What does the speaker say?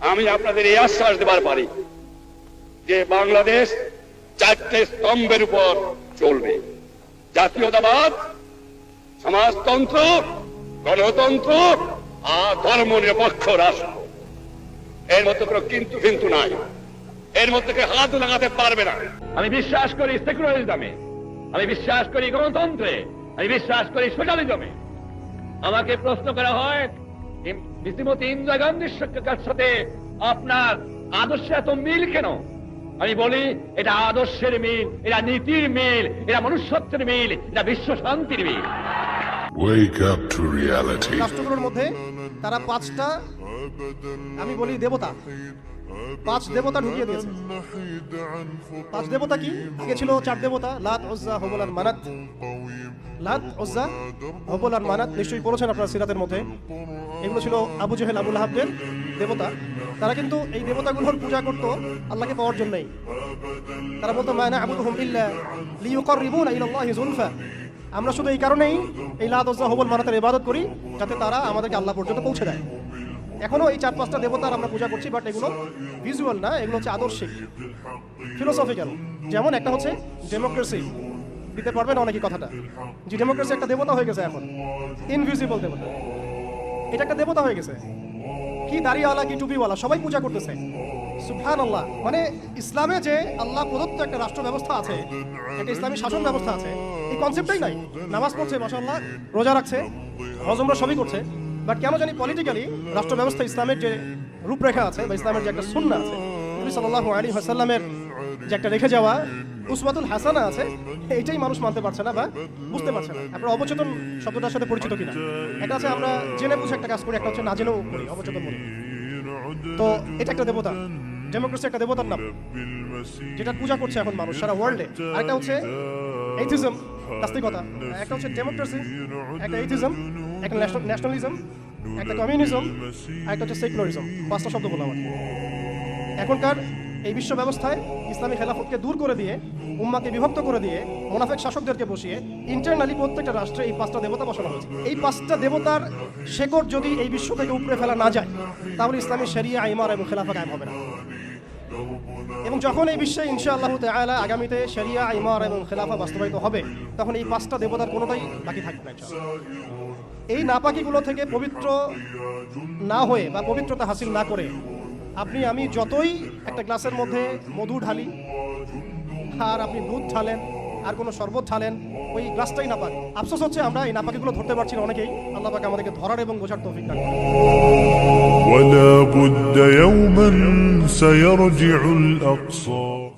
আমি আপনাদের এই আশ্বাস দেবার পারি যে বাংলাদেশ চারটে স্তম্ভের উপর চলবে। জাতীয়তাবাদ, সমাজতন্ত্র, গণতন্ত্র আর ধর্ম নিরপেক্ষ রাষ্ট্র। এর মধ্যে কোনো কিন্তু কিন্তু নাই। এর মধ্যে কেউ হাত লাগাতে পারবে না। আমি বিশ্বাস করি সেকুলারিজমে। আমি বিশ্বাস করি গণতন্ত্রে। আমি বিশ্বাস করি সোশ্যালিজমে। আমাকে প্রশ্ন করা হয় শ্রীমতী ইন্দিরা গান্ধীর সাথে আপনার আদর্শে এত মিল কেন আমি বলি এটা আদর্শের মিল এটা নীতির মিল এটা মনুষ্যত্বের মিল এটা বিশ্ব শান্তির মিল. রাষ্ট্রগুলোর মধ্যে তারা পাঁচটা আমি বলি দেবতা। পাঁচ দেবতা ঢুকিয়ে দিয়েছে। পাঁচ দেবতা কি? আগে ছিল চার দেবতা। লাত ওজ্জা আর মানাত। লাত হবল আর মানাত। নিশ্চয়ই পড়েছেন আপনার সিরাতের মধ্যে। এগুলো ছিল আবু জেহেল, আবুল হাবদের দেবতা। তারা কিন্তু এই দেবতাগুলোর পূজা করত আল্লাহকে পাওয়ার জন্যই। তারা বলতো মায়না আবুদুহুম ইল্লা লিইউকাররিবুনা ইলাল্লাহি যুলফা আমরা শুধু এই কারণেই এই লাত ওজ্জা হবল মানাতের ইবাদত করি, যাতে তারা আমাদেরকে আল্লাহ পর্যন্ত পৌঁছে দেয়। এখনও এই চার পাঁচটা দেবতার আমরা পূজা করছি বাট এগুলো ভিজুয়াল না, এগুলো হচ্ছে আদর্শিক ফিলোসফিক্যাল যেমন একটা হচ্ছে ডেমোক্রেসি দিতে পারবেন অনেকই কথাটা। যে ডেমোক্রেসি একটা দেবতা হয়ে গেছে এখন। ইনভিজিবল দেবতা। এটা একটা দেবতা হয়ে গেছে। কি দাড়িওয়ালা কি টুপিওয়ালা, সবাই পূজা করতেছে। সুবহান আল্লাহ মানে ইসলামে যে আল্লাহ প্রদত্ত একটা রাষ্ট্র ব্যবস্থা আছে, একটা ইসলামী শাসন ব্যবস্থা আছে, এই কনসেপ্টটাই নাই। নামাজ পড়ছে মাসাল্লাহ রোজা রাখছে, হজমরা সবই করছে। বাট কেন জানি পলিটিক্যালি রাষ্ট্র ব্যবস্থা ইসলামের যে রূপরেখা আছে বা ইসলামের যে একটা সুন্না আছে, নবী সাল্লাল্লাহু আলাইহি ওয়াসাল্লামের যে একটা রেখে যাওয়া উসমাতুল হাসানা আছে, এইটাই মানুষ মানতে পারছে না বা বুঝতে পারছে না। আপনার অবচেতন শব্দটার সাথে পরিচিত কিনা? একটা আছে আমরা জেনে বুঝে একটা কাজ করি, একটা হচ্ছে না জেনেও করি, অবচেতন বলি তো এটা একটা দেবতা, ডেমোক্রেসি একটা দেবতার নাম, যেটা পূজা করছে এখন মানুষ সারা ওয়ার্ল্ডে আরেকটা হচ্ছে এইথিজম নাস্তিকতা একটা হচ্ছে ডেমোক্রেসি একটা এইথিজম একটা ন্যাশনালিজম একটা কমিউনিজম একটা হচ্ছে সেকুলারিজম পাঁচটা শব্দ বলা আমার এখনকার এই বিশ্ব ব্যবস্থায় ইসলামী খেলাফতকে দূর করে দিয়ে, উম্মাকে বিভক্ত করে দিয়ে, মোনাফেক শাসকদেরকে বসিয়ে ইন্টারনালি প্রত্যেকটা রাষ্ট্রে এই পাঁচটা দেবতা বসানো হয়েছে। এই পাঁচটা দেবতার শেকড় যদি এই বিশ্ব থেকে উপরে ফেলা না যায়, তাহলে ইসলামী শরিয়া আইমার এবং খেলাফা কায়েম হবে না। এবং যখন এই বিশ্বে ইনশা আল্লাহ তাআলা আগামীতে শরিয়া আইমার এবং খেলাফা বাস্তবায়িত হবে, তখন এই পাঁচটা দেবতার কোনোটাই বাকি থাকবে না ইনশাআল্লাহ। এই নাপাকিগুলো থেকে পবিত্র না হয়ে বা পবিত্রতা হাসিল না করে, আপনি, আমি যতই একটা গ্লাসের মধ্যে মধু ঢালি, আর আপনি দুধ ঢালেন, আর কোনো শরবত ঢালেন, ওই গ্লাসটাই নাপাক। আফসোস হচ্ছে আমরা এই নাপাকিগুলো ধরতে পারছি না অনেকেই। আল্লাহ পাক আমাদেরকে ধরার এবং বোঝার তৌফিক দান سيرجع الأقصى.